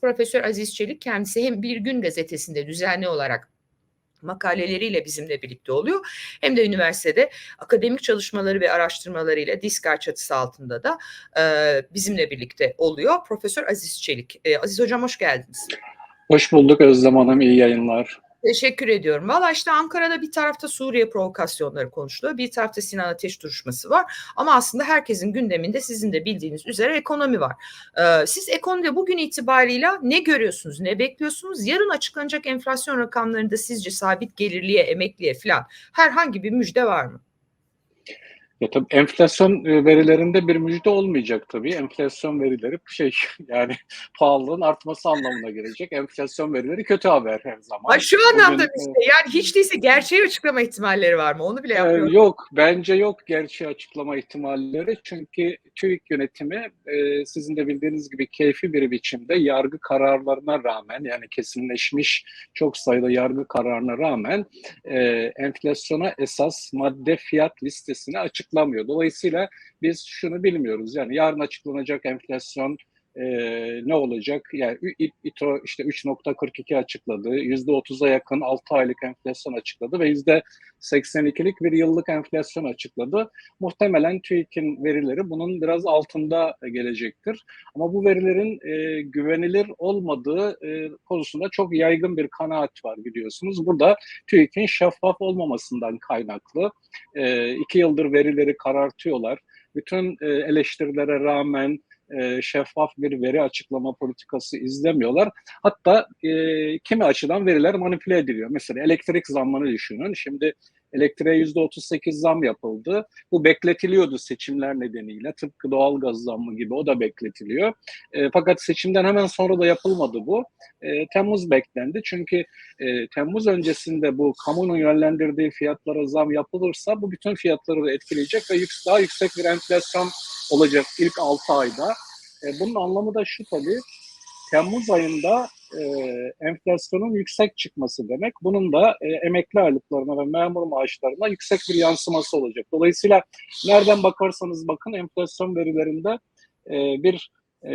Profesör Aziz Çelik kendisi hem Bir Gün gazetesinde düzenli olarak makaleleriyle bizimle birlikte oluyor. Hem de üniversitede akademik çalışmaları ve araştırmalarıyla Diskar çatısı altında da e, bizimle birlikte oluyor. Profesör Aziz Çelik. E, Aziz Hocam hoş geldiniz. Hoş bulduk Özlem Hanım, iyi yayınlar. Teşekkür ediyorum. Valla işte Ankara'da bir tarafta Suriye provokasyonları konuşuluyor. Bir tarafta Sinan Ateş duruşması var. Ama aslında herkesin gündeminde sizin de bildiğiniz üzere ekonomi var. Ee, siz ekonomide bugün itibariyle ne görüyorsunuz, ne bekliyorsunuz? Yarın açıklanacak enflasyon rakamlarında sizce sabit gelirliye, emekliye falan herhangi bir müjde var mı? Ya tabii enflasyon e, verilerinde bir müjde olmayacak tabii. Enflasyon verileri şey yani pahalılığın artması anlamına gelecek. Enflasyon verileri kötü haber her zaman. Ha, şu anlamda Bugün, işte yani hiç değilse gerçeği açıklama ihtimalleri var mı? Onu bile yapmıyorum. E, yok bence yok gerçeği açıklama ihtimalleri. Çünkü TÜİK yönetimi e, sizin de bildiğiniz gibi keyfi bir biçimde yargı kararlarına rağmen yani kesinleşmiş çok sayıda yargı kararına rağmen e, enflasyona esas madde fiyat listesini açık açıklamıyor. Dolayısıyla biz şunu bilmiyoruz. Yani yarın açıklanacak enflasyon e, ne olacak? Yani İTO işte 3.42 açıkladı. %30'a yakın 6 aylık enflasyon açıkladı ve %82'lik bir yıllık enflasyon açıkladı. Muhtemelen TÜİK'in verileri bunun biraz altında gelecektir. Ama bu verilerin e, güvenilir olmadığı e, konusunda çok yaygın bir kanaat var biliyorsunuz. Burada TÜİK'in şeffaf olmamasından kaynaklı. E, iki yıldır verileri karartıyorlar. Bütün e, eleştirilere rağmen e, şeffaf bir veri açıklama politikası izlemiyorlar. Hatta e, kimi açıdan veriler manipüle ediliyor. Mesela elektrik zammını düşünün. Şimdi elektriğe yüzde 38 zam yapıldı. Bu bekletiliyordu seçimler nedeniyle. Tıpkı doğalgaz zammı gibi o da bekletiliyor. E, fakat seçimden hemen sonra da yapılmadı bu. E, Temmuz beklendi. Çünkü e, Temmuz öncesinde bu kamunun yönlendirdiği fiyatlara zam yapılırsa bu bütün fiyatları da etkileyecek ve yük, daha yüksek bir enflasyon olacak ilk 6 ayda. E, bunun anlamı da şu tabii. Temmuz ayında e, enflasyonun yüksek çıkması demek. Bunun da e, emekli aylıklarına ve memur maaşlarına yüksek bir yansıması olacak. Dolayısıyla nereden bakarsanız bakın enflasyon verilerinde e, bir e,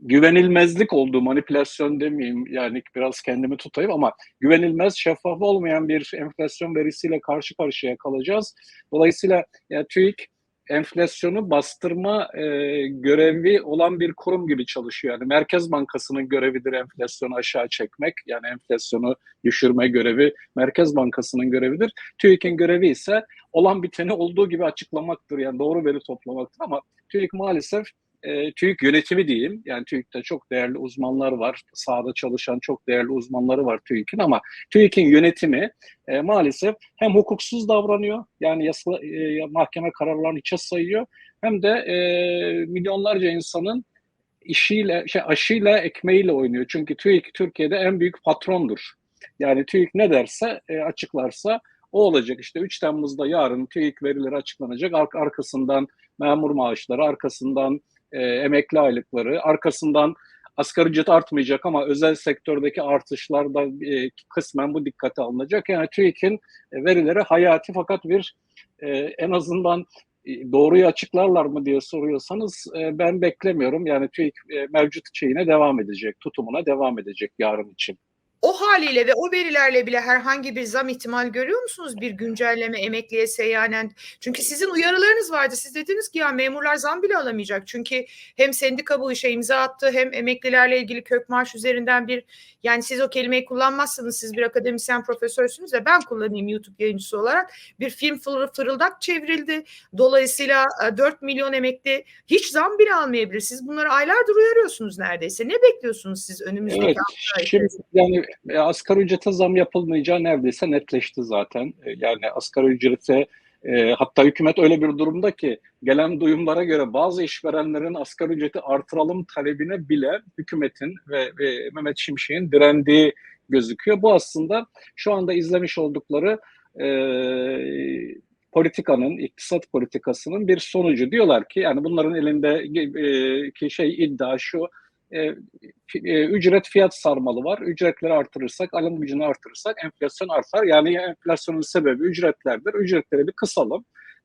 güvenilmezlik olduğu manipülasyon demeyeyim yani biraz kendimi tutayım ama güvenilmez şeffaf olmayan bir enflasyon verisiyle karşı karşıya kalacağız. Dolayısıyla yani TÜİK enflasyonu bastırma e, görevi olan bir kurum gibi çalışıyor. Yani Merkez Bankası'nın görevidir enflasyonu aşağı çekmek. Yani enflasyonu düşürme görevi Merkez Bankası'nın görevidir. TÜİK'in görevi ise olan biteni olduğu gibi açıklamaktır. Yani doğru veri toplamaktır ama TÜİK maalesef e, TÜİK yönetimi diyeyim. Yani TÜİK'te çok değerli uzmanlar var. Sahada çalışan çok değerli uzmanları var TÜİK'in ama TÜİK'in yönetimi e, maalesef hem hukuksuz davranıyor. Yani yasa, e, mahkeme kararlarını içe sayıyor. Hem de e, milyonlarca insanın işiyle, şey, aşıyla, ekmeğiyle oynuyor. Çünkü TÜİK Türkiye'de en büyük patrondur. Yani TÜİK ne derse, e, açıklarsa o olacak. İşte 3 Temmuz'da yarın TÜİK verileri açıklanacak. Ar- arkasından memur maaşları, arkasından e, emekli aylıkları, arkasından asgari ücret artmayacak ama özel sektördeki artışlar da e, kısmen bu dikkate alınacak. Yani TÜİK'in e, verileri hayati fakat bir e, en azından e, doğruyu açıklarlar mı diye soruyorsanız e, ben beklemiyorum. Yani TÜİK e, mevcut şeyine devam edecek, tutumuna devam edecek yarın için. O haliyle ve o verilerle bile herhangi bir zam ihtimal görüyor musunuz? Bir güncelleme emekliye seyyanen. Çünkü sizin uyarılarınız vardı. Siz dediniz ki ya memurlar zam bile alamayacak. Çünkü hem sendika bu işe imza attı hem emeklilerle ilgili kök maaş üzerinden bir yani siz o kelimeyi kullanmazsınız. Siz bir akademisyen profesörsünüz de ben kullanayım YouTube yayıncısı olarak. Bir film fırıldak çevrildi. Dolayısıyla 4 e, milyon emekli hiç zam bile almayabilir. Siz bunları aylardır uyarıyorsunuz neredeyse. Ne bekliyorsunuz siz önümüzdeki evet, şimdi yani e, asgari ücrete zam yapılmayacağı neredeyse netleşti zaten. E, yani asgari ücrete e, hatta hükümet öyle bir durumda ki gelen duyumlara göre bazı işverenlerin asgari ücreti artıralım talebine bile hükümetin ve, ve Mehmet Şimşek'in direndiği gözüküyor. Bu aslında şu anda izlemiş oldukları e, politikanın, iktisat politikasının bir sonucu. Diyorlar ki yani bunların elinde e, ki şey iddia şu e, e, ücret fiyat sarmalı var. Ücretleri artırırsak, alım gücünü artırırsak enflasyon artar. Yani enflasyonun sebebi ücretlerdir. Ücretleri bir kısalım.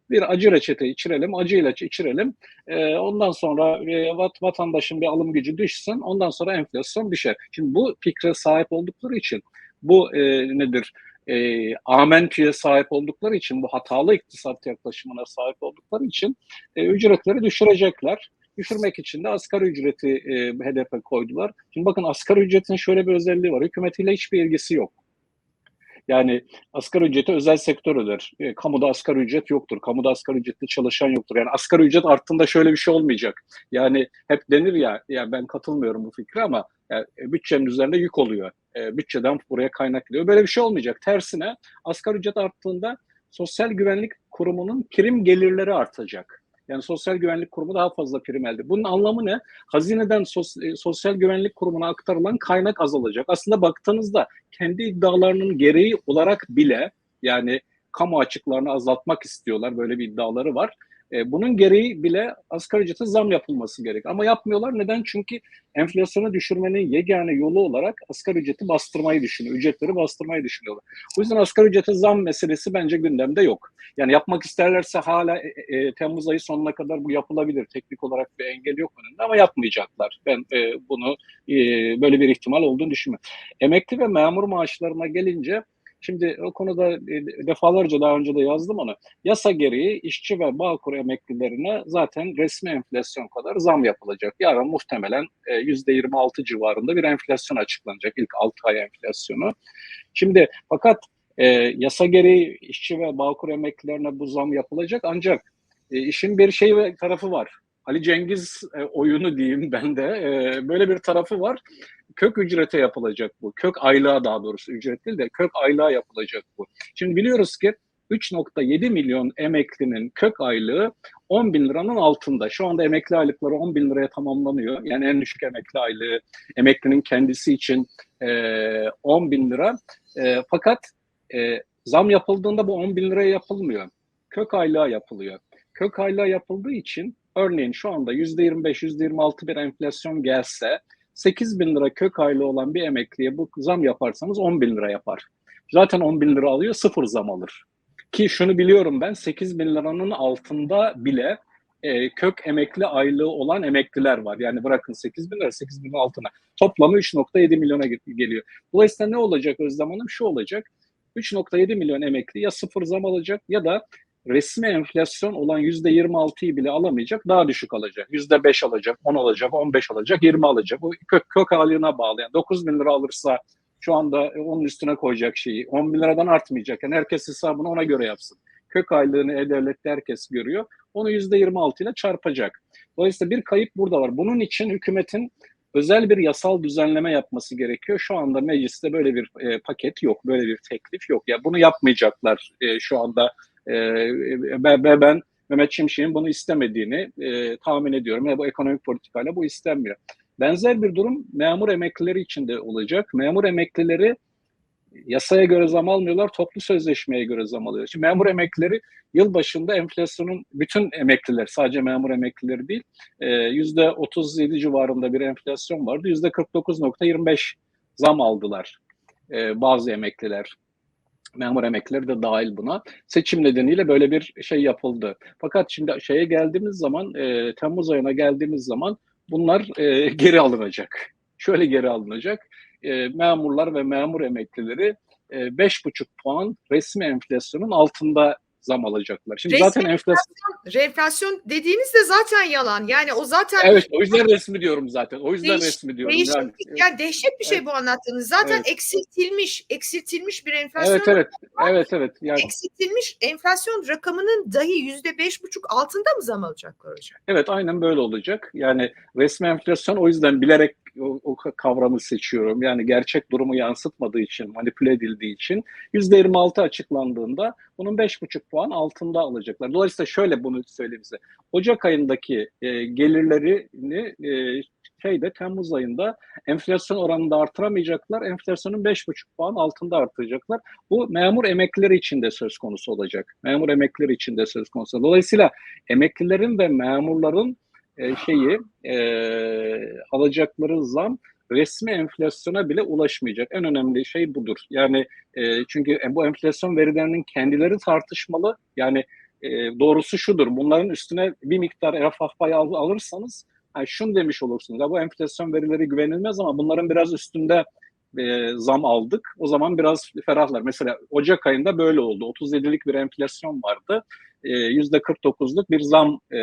bir acı reçete içirelim, acı ilaç içirelim. E, ondan sonra e, vat, vatandaşın bir alım gücü düşsün. Ondan sonra enflasyon düşer. Şimdi bu fikre sahip oldukları için bu e, nedir? E, amentüye sahip oldukları için, bu hatalı iktisat yaklaşımına sahip oldukları için e, ücretleri düşürecekler. Düşürmek için de asgari ücreti e, hedefe koydular. Şimdi bakın asgari ücretin şöyle bir özelliği var. Hükümetiyle hiçbir ilgisi yok. Yani asgari ücreti özel sektör öder. E, kamuda asgari ücret yoktur. Kamuda asgari ücretli çalışan yoktur. Yani asgari ücret arttığında şöyle bir şey olmayacak. Yani hep denir ya, ya ben katılmıyorum bu fikre ama yani, e, bütçenin üzerinde yük oluyor. E, bütçeden buraya kaynak gidiyor. Böyle bir şey olmayacak. Tersine asgari ücret arttığında Sosyal Güvenlik Kurumu'nun prim gelirleri artacak. Yani Sosyal Güvenlik Kurumu daha fazla prim elde. Bunun anlamı ne? Hazineden sos, e, Sosyal Güvenlik Kurumu'na aktarılan kaynak azalacak. Aslında baktığınızda kendi iddialarının gereği olarak bile yani kamu açıklarını azaltmak istiyorlar. Böyle bir iddiaları var. E, bunun gereği bile asgari ücrete zam yapılması gerek. Ama yapmıyorlar. Neden? Çünkü enflasyonu düşürmenin yegane yolu olarak asgari ücreti bastırmayı düşünüyor. Ücretleri bastırmayı düşünüyorlar. O yüzden asgari ücrete zam meselesi bence gündemde yok. Yani yapmak isterlerse hala e, e, Temmuz ayı sonuna kadar bu yapılabilir. Teknik olarak bir engel yok önünde ama yapmayacaklar. Ben e, bunu e, böyle bir ihtimal olduğunu düşünmüyorum. Emekli ve memur maaşlarına gelince Şimdi o konuda defalarca daha önce de yazdım onu. Yasa gereği işçi ve bağkur emeklilerine zaten resmi enflasyon kadar zam yapılacak. Yarın muhtemelen %26 civarında bir enflasyon açıklanacak. ilk 6 ay enflasyonu. Şimdi fakat e, yasa gereği işçi ve bağkur emeklilerine bu zam yapılacak ancak e, işin bir şey tarafı var. Ali Cengiz e, oyunu diyeyim ben de e, böyle bir tarafı var. Kök ücrete yapılacak bu. Kök aylığa daha doğrusu ücret değil de kök aylığa yapılacak bu. Şimdi biliyoruz ki 3.7 milyon emeklinin kök aylığı 10 bin liranın altında. Şu anda emekli aylıkları 10 bin liraya tamamlanıyor. Yani en düşük emekli aylığı emeklinin kendisi için e, 10 bin lira. E, fakat e, zam yapıldığında bu 10 bin liraya yapılmıyor. Kök aylığa yapılıyor. Kök aylığa yapıldığı için örneğin şu anda %25, %26 bir enflasyon gelse 8 bin lira kök aylığı olan bir emekliye bu zam yaparsanız 10 bin lira yapar. Zaten 10 bin lira alıyor sıfır zam alır. Ki şunu biliyorum ben 8 bin liranın altında bile e, kök emekli aylığı olan emekliler var. Yani bırakın 8 bin lira 8 bin altına. Toplamı 3.7 milyona geliyor. Dolayısıyla ne olacak Özlem Hanım? Şu olacak. 3.7 milyon emekli ya sıfır zam alacak ya da resmi enflasyon olan %26'yı bile alamayacak, daha düşük alacak. %5 alacak, 10 alacak, 15 alacak, 20 alacak. Bu kök, kök haline bağlı. Yani 9 bin lira alırsa şu anda onun üstüne koyacak şeyi 10 bin liradan artmayacak. Yani herkes hesabını ona göre yapsın. Kök aylığını E-Devlet'te herkes görüyor. Onu %26 ile çarpacak. Dolayısıyla bir kayıp burada var. Bunun için hükümetin özel bir yasal düzenleme yapması gerekiyor. Şu anda mecliste böyle bir e, paket yok, böyle bir teklif yok. Ya bunu yapmayacaklar e, şu anda e, ben, ben Mehmet Şimşek'in bunu istemediğini e, tahmin ediyorum. Ve bu ekonomik politikayla bu istenmiyor. Benzer bir durum memur emeklileri için de olacak. Memur emeklileri yasaya göre zam almıyorlar, toplu sözleşmeye göre zam alıyor. Şimdi memur emeklileri yıl başında enflasyonun bütün emekliler, sadece memur emeklileri değil, yüzde 37 civarında bir enflasyon vardı. Yüzde 49.25 zam aldılar e, bazı emekliler memur emeklileri de dahil buna. Seçim nedeniyle böyle bir şey yapıldı. Fakat şimdi şeye geldiğimiz zaman, e, Temmuz ayına geldiğimiz zaman bunlar e, geri alınacak. Şöyle geri alınacak. E, memurlar ve memur emeklileri e, 5,5 puan resmi enflasyonun altında zam alacaklar. Şimdi resmi zaten enflasyon... Enflasyon dediğiniz de zaten yalan. Yani o zaten... Evet o yüzden resmi diyorum zaten. O yüzden Değiş, resmi diyorum. Değişik, yani, yani dehşet bir şey evet. bu anlattığınız. Zaten Evet. eksiltilmiş, eksiltilmiş bir enflasyon. Evet evet. Evet evet. Yani Eksiltilmiş enflasyon rakamının dahi yüzde beş buçuk altında mı zam alacaklar hocam? Evet aynen böyle olacak. Yani resmi enflasyon o yüzden bilerek o, o kavramı seçiyorum. Yani gerçek durumu yansıtmadığı için, manipüle edildiği için %26 açıklandığında bunun 5,5 puan altında alacaklar. Dolayısıyla şöyle bunu söyleyeyim size. Ocak ayındaki e, gelirlerini e, şeyde Temmuz ayında enflasyon oranında artıramayacaklar. Enflasyonun 5,5 puan altında artıracaklar. Bu memur emeklileri için de söz konusu olacak. Memur emeklileri için de söz konusu. Dolayısıyla emeklilerin ve memurların e, şeyi e, alacakları zam resmi enflasyona bile ulaşmayacak. En önemli şey budur. Yani e, çünkü bu enflasyon verilerinin kendileri tartışmalı. Yani e, doğrusu şudur. Bunların üstüne bir miktar refah payı al, alırsanız yani şunu demiş olursunuz. Ya bu enflasyon verileri güvenilmez ama bunların biraz üstünde e, zam aldık. O zaman biraz ferahlar. Mesela Ocak ayında böyle oldu. 37'lik bir enflasyon vardı. E, %49'luk bir zam e,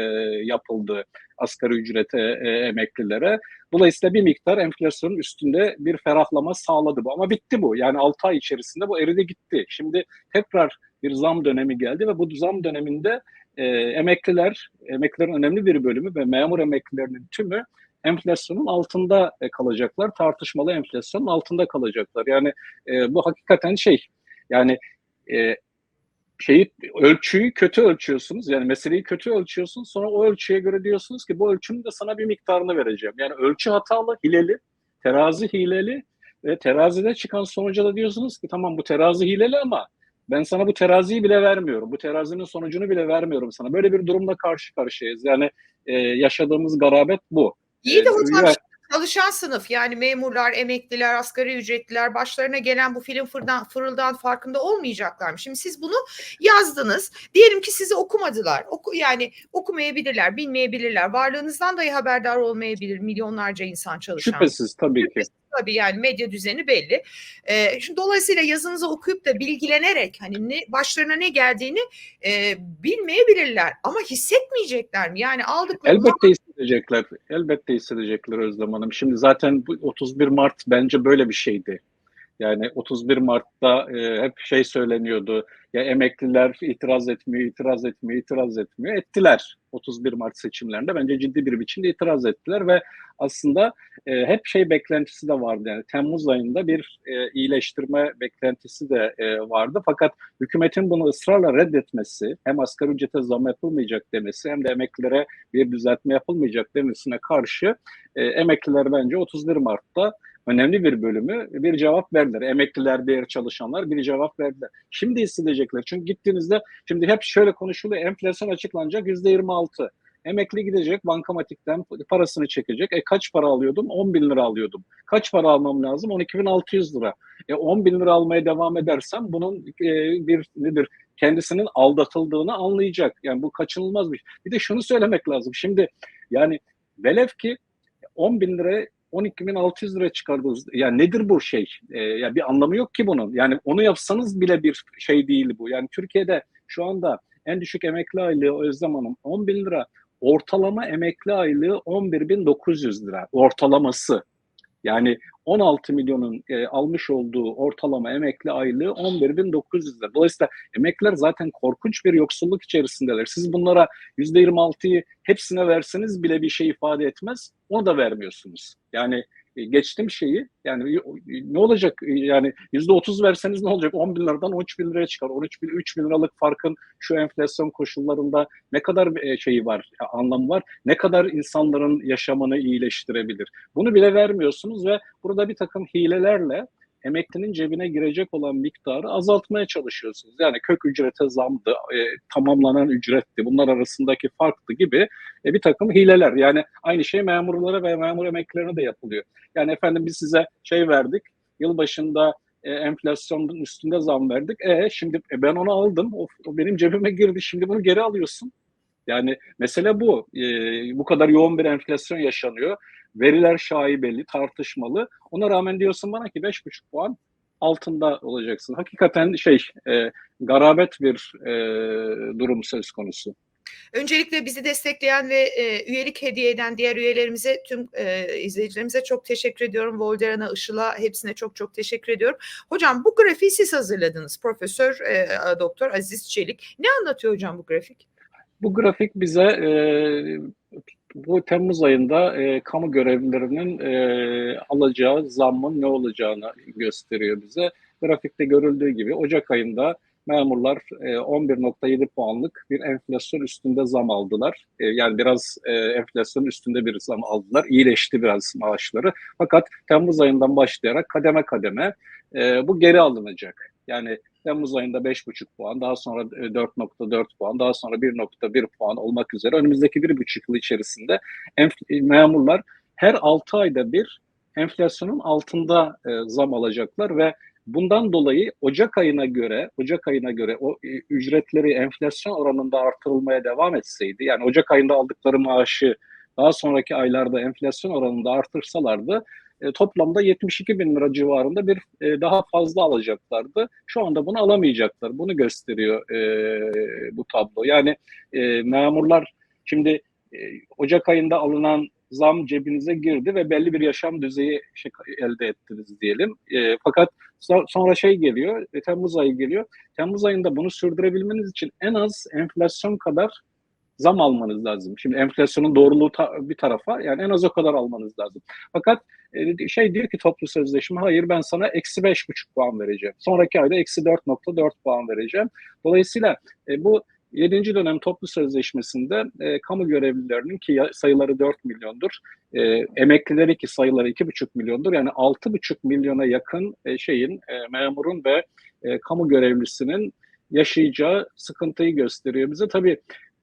yapıldı asgari ücrete, e, emeklilere. Dolayısıyla bir miktar enflasyonun üstünde bir ferahlama sağladı bu. Ama bitti bu. Yani 6 ay içerisinde bu eridi gitti. Şimdi tekrar bir zam dönemi geldi ve bu zam döneminde e, emekliler, emeklilerin önemli bir bölümü ve memur emeklilerinin tümü enflasyonun altında kalacaklar. Tartışmalı enflasyonun altında kalacaklar. Yani bu hakikaten şey yani şeyi ölçüyü kötü ölçüyorsunuz. Yani meseleyi kötü ölçüyorsunuz. Sonra o ölçüye göre diyorsunuz ki bu ölçünün de sana bir miktarını vereceğim. Yani ölçü hatalı, hileli, terazi hileli ve terazide çıkan sonuca da diyorsunuz ki tamam bu terazi hileli ama ben sana bu teraziyi bile vermiyorum. Bu terazinin sonucunu bile vermiyorum sana. Böyle bir durumla karşı karşıyayız. Yani e, yaşadığımız garabet bu. İyi de hocam çalışan sınıf yani memurlar, emekliler, asgari ücretliler başlarına gelen bu film fırdan, fırıldan farkında olmayacaklar mı? Şimdi siz bunu yazdınız. Diyelim ki sizi okumadılar. Oku, yani okumayabilirler, bilmeyebilirler. Varlığınızdan dahi haberdar olmayabilir milyonlarca insan çalışan. Şüphesiz tabii ki. Şüphesiz tabii yani medya düzeni belli. Ee, şimdi dolayısıyla yazınızı okuyup da bilgilenerek hani ne başlarına ne geldiğini e, bilmeyebilirler ama hissetmeyecekler mi? Yani aldıkları Elbette hissedecekler. Elbette hissedecekler Özlem Hanım. Şimdi zaten bu 31 Mart bence böyle bir şeydi. Yani 31 Mart'ta e, hep şey söyleniyordu. Ya emekliler itiraz etmiyor, itiraz etmiyor, itiraz etmiyor. Ettiler 31 Mart seçimlerinde. Bence ciddi bir biçimde itiraz ettiler ve aslında e, hep şey beklentisi de vardı. Yani Temmuz ayında bir e, iyileştirme beklentisi de e, vardı. Fakat hükümetin bunu ısrarla reddetmesi, hem asgari ücrete zam yapılmayacak demesi hem de emeklilere bir düzeltme yapılmayacak demesine karşı e, emekliler bence 31 Mart'ta önemli bir bölümü bir cevap verdiler. Emekliler, diğer çalışanlar bir cevap verdiler. Şimdi hissedecekler. Çünkü gittiğinizde şimdi hep şöyle konuşuluyor. Enflasyon açıklanacak yüzde 26. Emekli gidecek bankamatikten parasını çekecek. E kaç para alıyordum? 10 bin lira alıyordum. Kaç para almam lazım? 12.600 lira. E 10 bin lira almaya devam edersem bunun e, bir nedir? Kendisinin aldatıldığını anlayacak. Yani bu kaçınılmaz bir şey. Bir de şunu söylemek lazım. Şimdi yani velev ki 10 bin lira 12.600 lira çıkardınız. Yani nedir bu şey? Ee, yani bir anlamı yok ki bunun. Yani onu yapsanız bile bir şey değil bu. Yani Türkiye'de şu anda en düşük emekli aylığı Özlem Hanım 10 bin lira. Ortalama emekli aylığı 11.900 lira. Ortalaması. Yani 16 milyonun e, almış olduğu ortalama emekli aylığı 11.900 lira. Dolayısıyla emekliler zaten korkunç bir yoksulluk içerisindeler. Siz bunlara %26'yı hepsine verseniz bile bir şey ifade etmez. Onu da vermiyorsunuz. Yani geçtim şeyi. Yani ne olacak? Yani yüzde otuz verseniz ne olacak? 10 bin liradan 13 bin liraya çıkar. 13 bin 3 bin liralık farkın şu enflasyon koşullarında ne kadar şeyi var anlamı var? Ne kadar insanların yaşamını iyileştirebilir? Bunu bile vermiyorsunuz ve burada bir takım hilelerle emeklinin cebine girecek olan miktarı azaltmaya çalışıyorsunuz. Yani kök ücrete zamdı, e, tamamlanan ücretti, bunlar arasındaki farktı gibi e, bir takım hileler. Yani aynı şey memurlara ve memur emeklilerine de yapılıyor. Yani efendim biz size şey verdik, yılbaşında e, enflasyonun üstünde zam verdik. E şimdi e, ben onu aldım, o, o benim cebime girdi, şimdi bunu geri alıyorsun. Yani mesele bu. E, bu kadar yoğun bir enflasyon yaşanıyor. Veriler şaibeli, tartışmalı. Ona rağmen diyorsun bana ki 5,5 puan altında olacaksın. Hakikaten şey e, garabet bir e, durum söz konusu. Öncelikle bizi destekleyen ve e, üyelik hediye eden diğer üyelerimize, tüm e, izleyicilerimize çok teşekkür ediyorum. Volderan'a, Işıl'a hepsine çok çok teşekkür ediyorum. Hocam bu grafiği siz hazırladınız. Profesör e, Doktor Aziz Çelik. Ne anlatıyor hocam bu grafik? Bu grafik bize e, bu Temmuz ayında e, kamu görevlilerinin e, alacağı zammın ne olacağını gösteriyor bize. Grafikte görüldüğü gibi Ocak ayında memurlar e, 11.7 puanlık bir enflasyon üstünde zam aldılar. E, yani biraz e, enflasyon üstünde bir zam aldılar. İyileşti biraz maaşları. Fakat Temmuz ayından başlayarak kademe kademe e, bu geri alınacak. Yani Temmuz ayında 5,5 puan, daha sonra 4,4 puan, daha sonra 1,1 puan olmak üzere önümüzdeki 1,5 yıl içerisinde memurlar her 6 ayda bir enflasyonun altında e, zam alacaklar ve Bundan dolayı Ocak ayına göre, Ocak ayına göre o e, ücretleri enflasyon oranında artırılmaya devam etseydi, yani Ocak ayında aldıkları maaşı daha sonraki aylarda enflasyon oranında artırsalardı, e, toplamda 72 bin lira civarında bir e, daha fazla alacaklardı. Şu anda bunu alamayacaklar. Bunu gösteriyor e, bu tablo. Yani memurlar şimdi Ocak ayında alınan zam cebinize girdi ve belli bir yaşam düzeyi şey, elde ettiniz diyelim. Fakat so- sonra şey geliyor, e, Temmuz ayı geliyor. Temmuz ayında bunu sürdürebilmeniz için en az enflasyon kadar zam almanız lazım. Şimdi enflasyonun doğruluğu ta- bir tarafa yani en az o kadar almanız lazım. Fakat e, şey diyor ki toplu sözleşme hayır ben sana eksi beş buçuk puan vereceğim. Sonraki ayda eksi 4.4 puan vereceğim. Dolayısıyla e, bu 7. dönem toplu sözleşmesinde e, kamu görevlilerinin ki sayıları 4 milyondur, e, emeklileri ki sayıları 2,5 milyondur. Yani 6,5 milyona yakın e, şeyin e, memurun ve e, kamu görevlisinin yaşayacağı sıkıntıyı gösteriyor bize. Tabii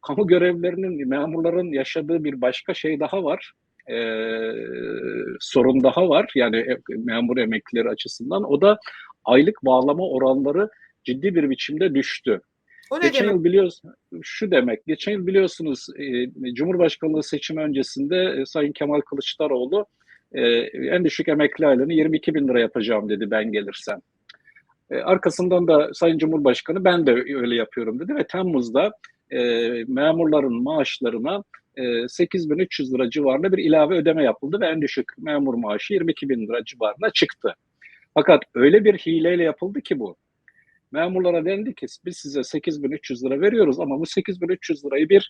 kamu görevlilerinin, memurların yaşadığı bir başka şey daha var. E, sorun daha var. Yani e, memur emeklileri açısından. O da aylık bağlama oranları ciddi bir biçimde düştü. O ne Geçen demek? yıl biliyoruz şu demek. Geçen yıl biliyorsunuz e, Cumhurbaşkanlığı seçimi öncesinde e, Sayın Kemal Kılıçdaroğlu e, en düşük emekli aylığını 22 bin lira yapacağım dedi ben gelirsem. E, arkasından da Sayın Cumhurbaşkanı ben de öyle yapıyorum dedi ve Temmuz'da e, memurların maaşlarına e, 8300 lira civarında bir ilave ödeme yapıldı ve en düşük memur maaşı 22 bin lira civarına çıktı. Fakat öyle bir hileyle yapıldı ki bu. Memurlara dendi ki biz size 8300 lira veriyoruz ama bu 8300 lirayı bir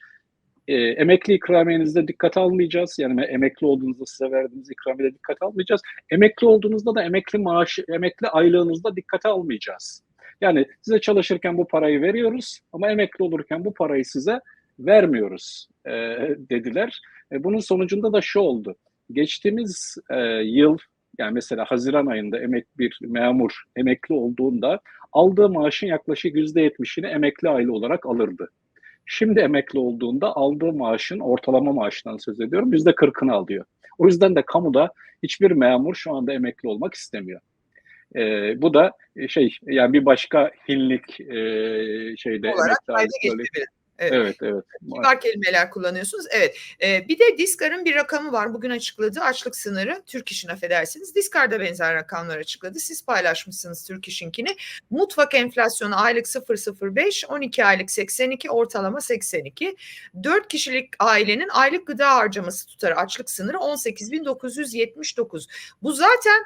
e, emekli ikramiyenizde dikkate almayacağız. Yani me- emekli olduğunuzda size verdiğimiz ikramiyede dikkate almayacağız. Emekli olduğunuzda da emekli maaşı, emekli aylığınızda dikkate almayacağız. Yani size çalışırken bu parayı veriyoruz ama emekli olurken bu parayı size vermiyoruz e, dediler. E, bunun sonucunda da şu oldu. Geçtiğimiz e, yıl yani mesela Haziran ayında emek bir memur emekli olduğunda aldığı maaşın yaklaşık yüzde yetmişini emekli aile olarak alırdı. Şimdi emekli olduğunda aldığı maaşın ortalama maaşından söz ediyorum yüzde kırkını alıyor. O yüzden de kamuda hiçbir memur şu anda emekli olmak istemiyor. Ee, bu da e, şey yani bir başka hinlik e, şeyde Olarak kayda. Evet. Evet evet. Kibar kelimeler kullanıyorsunuz. Evet. Ee, bir de Diskar'ın bir rakamı var. Bugün açıkladığı açlık sınırı. Türk İş'in affedersiniz. Diskar da benzer rakamlar açıkladı. Siz paylaşmışsınız Türk İş'inkini. Mutfak enflasyonu aylık 0.05, 12 aylık 82, ortalama 82. 4 kişilik ailenin aylık gıda harcaması tutarı açlık sınırı 18.979. Bu zaten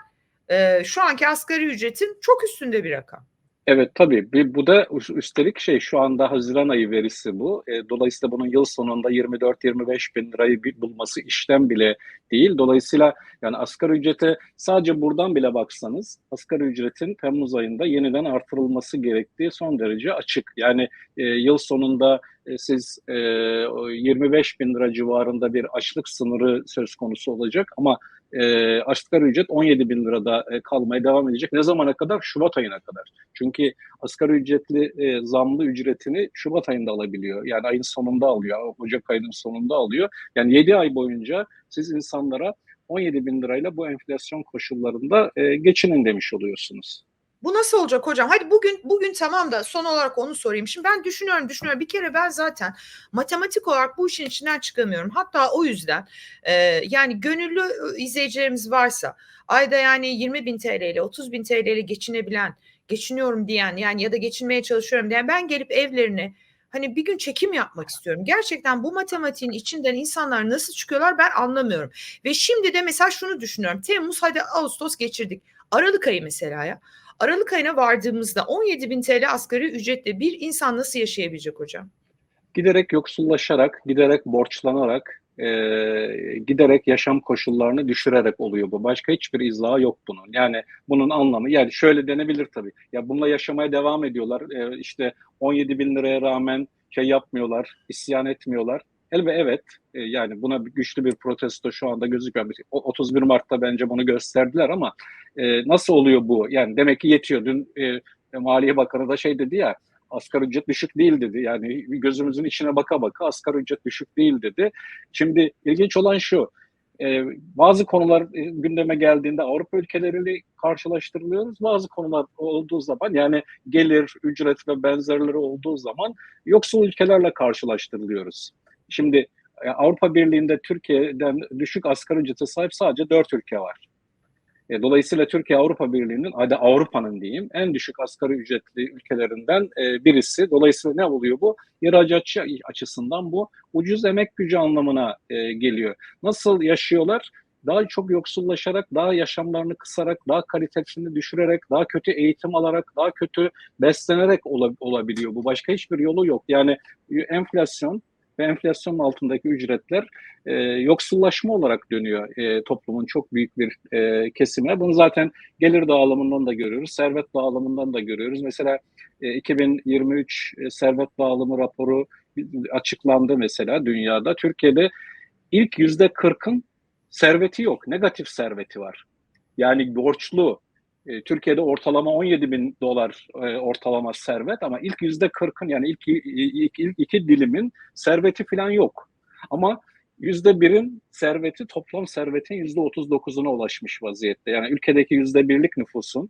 e, şu anki asgari ücretin çok üstünde bir rakam. Evet tabii. Bir, bu da üst- üstelik şey şu anda Haziran ayı verisi bu. E, dolayısıyla bunun yıl sonunda 24-25 bin lirayı bulması işlem bile değil. Dolayısıyla yani asgari ücrete sadece buradan bile baksanız asgari ücretin Temmuz ayında yeniden artırılması gerektiği son derece açık. Yani e, yıl sonunda e, siz e, o 25 bin lira civarında bir açlık sınırı söz konusu olacak ama e, asgari ücret 17 bin lirada e, kalmaya devam edecek. Ne zamana kadar? Şubat ayına kadar. Çünkü asgari ücretli e, zamlı ücretini Şubat ayında alabiliyor. Yani ayın sonunda alıyor. Ocak ayının sonunda alıyor. Yani 7 ay boyunca siz insanlara 17 bin lirayla bu enflasyon koşullarında e, geçinin demiş oluyorsunuz. Bu nasıl olacak hocam? Hadi bugün bugün tamam da son olarak onu sorayım. Şimdi ben düşünüyorum düşünüyorum. Bir kere ben zaten matematik olarak bu işin içinden çıkamıyorum. Hatta o yüzden e, yani gönüllü e, izleyicilerimiz varsa ayda yani 20 bin TL ile 30 bin TL ile geçinebilen, geçiniyorum diyen yani ya da geçinmeye çalışıyorum diyen ben gelip evlerine hani bir gün çekim yapmak istiyorum. Gerçekten bu matematiğin içinden insanlar nasıl çıkıyorlar ben anlamıyorum. Ve şimdi de mesela şunu düşünüyorum. Temmuz hadi Ağustos geçirdik. Aralık ayı mesela ya. Aralık ayına vardığımızda 17 bin TL asgari ücretle bir insan nasıl yaşayabilecek hocam? Giderek yoksullaşarak, giderek borçlanarak, e, giderek yaşam koşullarını düşürerek oluyor bu. Başka hiçbir izahı yok bunun. Yani bunun anlamı yani şöyle denebilir tabii. Ya bununla yaşamaya devam ediyorlar. E, işte 17 bin liraya rağmen şey yapmıyorlar, isyan etmiyorlar. Elbe evet e, yani buna güçlü bir protesto şu anda gözüküyor. O- 31 Mart'ta bence bunu gösterdiler ama e, nasıl oluyor bu? Yani demek ki yetiyor. Dün e, Maliye Bakanı da şey dedi ya asgari ücret düşük değil dedi. Yani gözümüzün içine baka baka asgari ücret düşük değil dedi. Şimdi ilginç olan şu. e, bazı konular e, gündeme geldiğinde Avrupa ülkeleriyle karşılaştırılıyoruz. Bazı konular olduğu zaman yani gelir, ücret ve benzerleri olduğu zaman yoksul ülkelerle karşılaştırılıyoruz. Şimdi e, Avrupa Birliği'nde Türkiye'den düşük asgari ücrete sahip sadece dört ülke var. E, Dolayısıyla Türkiye Avrupa Birliği'nin, hadi Avrupa'nın diyeyim, en düşük asgari ücretli ülkelerinden e, birisi. Dolayısıyla ne oluyor bu? İhracatçı açısından bu ucuz emek gücü anlamına e, geliyor. Nasıl yaşıyorlar? Daha çok yoksullaşarak, daha yaşamlarını kısarak, daha kalitesini düşürerek, daha kötü eğitim alarak, daha kötü beslenerek ola- olabiliyor. Bu başka hiçbir yolu yok. Yani enflasyon ve enflasyonun altındaki ücretler e, yoksullaşma olarak dönüyor e, toplumun çok büyük bir e, kesime. Bunu zaten gelir dağılımından da görüyoruz, servet dağılımından da görüyoruz. Mesela e, 2023 e, servet dağılımı raporu açıklandı mesela dünyada. Türkiye'de ilk yüzde kırkın serveti yok, negatif serveti var. Yani borçlu. E, Türkiye'de ortalama 17 bin dolar e, ortalama servet ama ilk yüzde kırkın yani ilk, ilk, ilk iki dilimin serveti falan yok. Ama yüzde birin serveti toplam servetin yüzde otuz dokuzuna ulaşmış vaziyette. Yani ülkedeki yüzde birlik nüfusun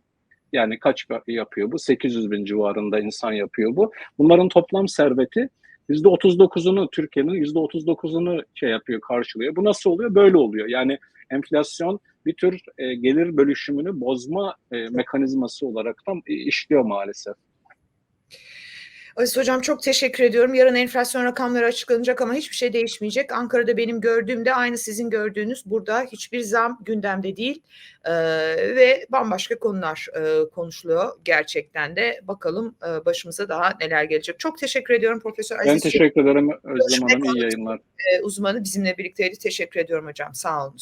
yani kaç yapıyor bu? 800 bin civarında insan yapıyor bu. Bunların toplam serveti yüzde otuz dokuzunu Türkiye'nin yüzde otuz dokuzunu şey yapıyor, karşılıyor. Bu nasıl oluyor? Böyle oluyor. Yani enflasyon bir tür e, gelir bölüşümünü bozma e, mekanizması olarak tam işliyor maalesef. Aziz Hocam çok teşekkür ediyorum. Yarın enflasyon rakamları açıklanacak ama hiçbir şey değişmeyecek. Ankara'da benim gördüğümde aynı sizin gördüğünüz burada hiçbir zam gündemde değil ee, ve bambaşka konular e, konuşuluyor gerçekten de. Bakalım e, başımıza daha neler gelecek. Çok teşekkür ediyorum Profesör Aziz. Ben teşekkür ederim Özlem Hanım. İyi yayınlar. uzmanı bizimle birlikteydi. Teşekkür ediyorum hocam. Sağ olun.